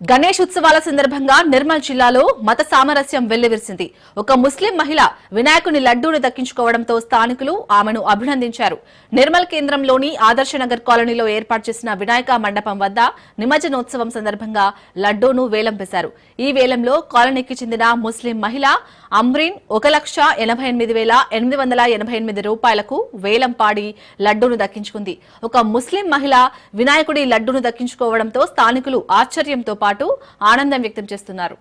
గణేష్ ఉత్సవాల సందర్భంగా నిర్మల్ జిల్లాలో మత సామరస్యం వెల్లివిరిసింది. ఒక ముస్లిం మహిళ వినాయకుని లడ్డూను దక్కించుకోవడంతో స్థానికులు ఆమెను అభినందించారు. నిర్మల్ కేంద్రంలోని ఆదర్శనగర్ కాలనీలో ఏర్పాటు చేసిన వినాయక మండపం వద్ద నిమజ్జనోత్సవం సందర్భంగా లడ్డూను వేలం వేశారు ఈ వేలంలో కాలనీకి చెందిన ముస్లిం మహిళ అమ్రీన్ ఒక లక్ష ఎనభై ఎనిమిది వేల ఎనిమిది వందల ఎనభై ఎనిమిది రూపాయలకు వేలం పాడి లడ్డూను దక్కించుకుంది. ఒక ముస్లిం మహిళ వినాయకుడి లడ్డూను దక్కించుకోవడంతో స్థానికులు ఆశ్చర్యంతో పాటు ఆనందం వ్యక్తం చేస్తున్నారు